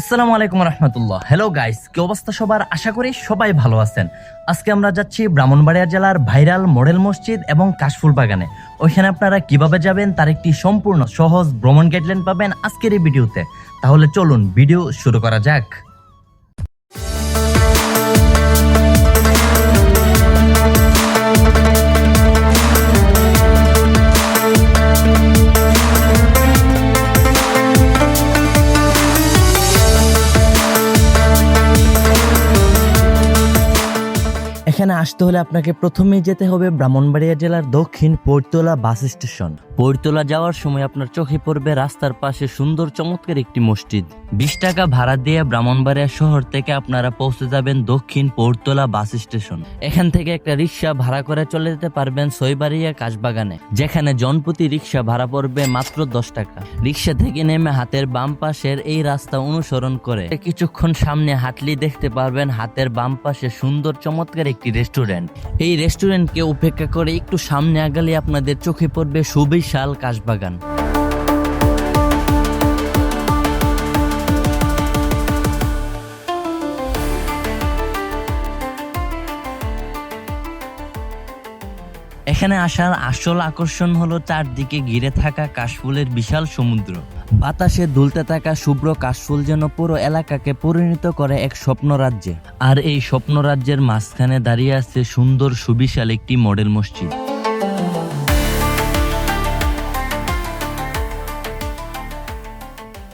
আসসালামু আলাইকুম রহমতুল্লাহ। Hello guys কি অবস্থা সবার? আশা করি সবাই ভালো আছেন। আজকে আমরা যাচ্ছি ব্রাহ্মণবাড়িয়া জেলার ভাইরাল মডেল মসজিদ এবং কাশফুল বাগানে। ওইখানে আপনারা কীভাবে যাবেন, তার একটি সম্পূর্ণ সহজ ভ্রমণ গাইডলাইন পাবেন আজকের এই ভিডিওতে। তাহলে চলুন, ভিডিও শুরু করা যাক। এখানে আসতে হলে আপনাকে প্রথমেই যেতে হবে ব্রাহ্মণবাড়িয়া জেলার দক্ষিণ পৈরতলা বাস স্টেশন। পৈরতলা যাওয়ার সময় আপনার চোখে পড়বে রাস্তার পাশে সুন্দর চমৎকার একটি মসজিদ। বিশ টাকা ভাড়া দিয়ে ব্রাহ্মণবাড়িয়া শহর থেকে আপনারা পৌঁছে যাবেন দক্ষিণ পৈরতলা বাস স্টেশন। এখান থেকে একটা রিক্সা ভাড়া করে চলে যেতে পারবেন সইবাড়িয়া কাশবাগানে, যেখানে জনপ্রতি রিক্সা ভাড়া পড়বে মাত্র দশ টাকা। রিক্সা থেকে নেমে হাতের বাম পাশের এই রাস্তা অনুসরণ করে, কিছুক্ষণ সামনে হাঁটলি দেখতে পারবেন হাতের বাম পাশে সুন্দর চমৎকার একটি রেস্টুরেন্ট এই রেস্টুরেন্টকে উপেক্ষা করে একটু সামনে আগালে আপনাদের চোখে পড়বে সুবিশাল কাশবাগান। এখানে আসার আসল আকর্ষণ হলো চারদিকে ঘিরে থাকা কাশফুলের বিশাল সমুদ্র। বাতাসে দুলতে থাকা শুভ্র কাশফুল যেন পুরো এলাকাকে পরিণত করে এক স্বপ্ন রাজ্যে আর এই স্বপ্ন রাজ্যের মাঝখানে দাঁড়িয়ে আছে সুন্দর সুবিশাল একটি মডেল মসজিদ।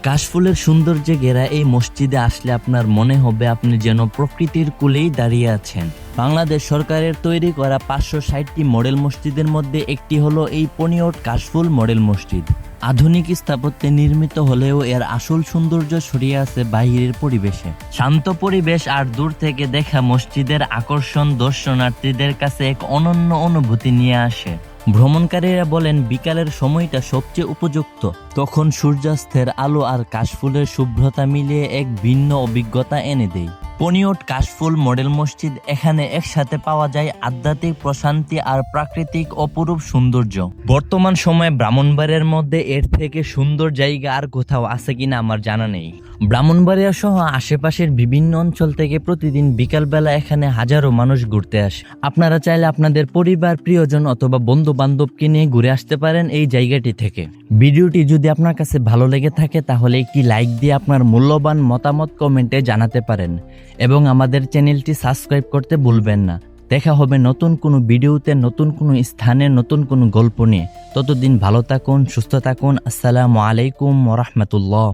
কাশফুলের সৌন্দর্যে ঘেরা এই মসজিদে আসলে আপনার মনে হবে আপনি যেন প্রকৃতির কুলেই দাঁড়িয়ে আছেন। বাংলাদেশ সরকারের তৈরি করা পাঁচশো ষাটটি মডেল মসজিদের মধ্যে একটি হলো এই পনিয়ট কাশফুল মডেল মসজিদ। আধুনিক স্থাপত্যে নির্মিত হলেও এর আসল সৌন্দর্য ছড়িয়ে আছে বাহিরের পরিবেশে। শান্ত পরিবেশ আর দূর থেকে দেখা মসজিদের আকর্ষণ দর্শনার্থীদের কাছে এক অনন্য অনুভূতি নিয়ে আসে। ভ্রমণকারীরা বলেন, বিকালের সময়টা সবচেয়ে উপযুক্ত। তখন সূর্যাস্তের আলো আর কাশফুলের শুভ্রতা মিলিয়ে এক ভিন্ন অভিজ্ঞতা এনে দেয়। পনিয়ট কাশফুল মডেল মসজিদ এখানে একসাথে পাওয়া যায় আধ্যাত্মিক প্রশান্তি আর প্রাকৃতিক অপরূপ সৌন্দর্য। বর্তমান সময়ে ব্রাহ্মণবাড়িয়ার মধ্যে এর থেকে সুন্দর জায়গা আর কোথাও আছে কিনা আমার জানা নেই। ব্রাহ্মণবাড়িয়া সহ আশেপাশের বিভিন্ন অঞ্চল থেকে প্রতিদিন বিকালবেলা এখানে হাজারো মানুষ ঘুরতে আসে। আপনারা চাইলে আপনাদের পরিবার, প্রিয়জন অথবা বন্ধু বান্ধবকে নিয়ে ঘুরে আসতে পারেন এই জায়গাটি থেকে। ভিডিওটি যদি আপনার কাছে ভালো লেগে থাকে তাহলে একটি লাইক দিয়ে আপনার মূল্যবান মতামত কমেন্টে জানাতে পারেন। এবং আমাদের চ্যানেলটি সাবস্ক্রাইব করতে ভুলবেন না। দেখা হবে নতুন কোনো ভিডিওতে, নতুন কোনো স্থানে, নতুন কোনো গল্প নিয়ে। ততদিন ভালো থাকুন, সুস্থ থাকুন। আসসালামু আলাইকুম ওরহমতুল্লাহ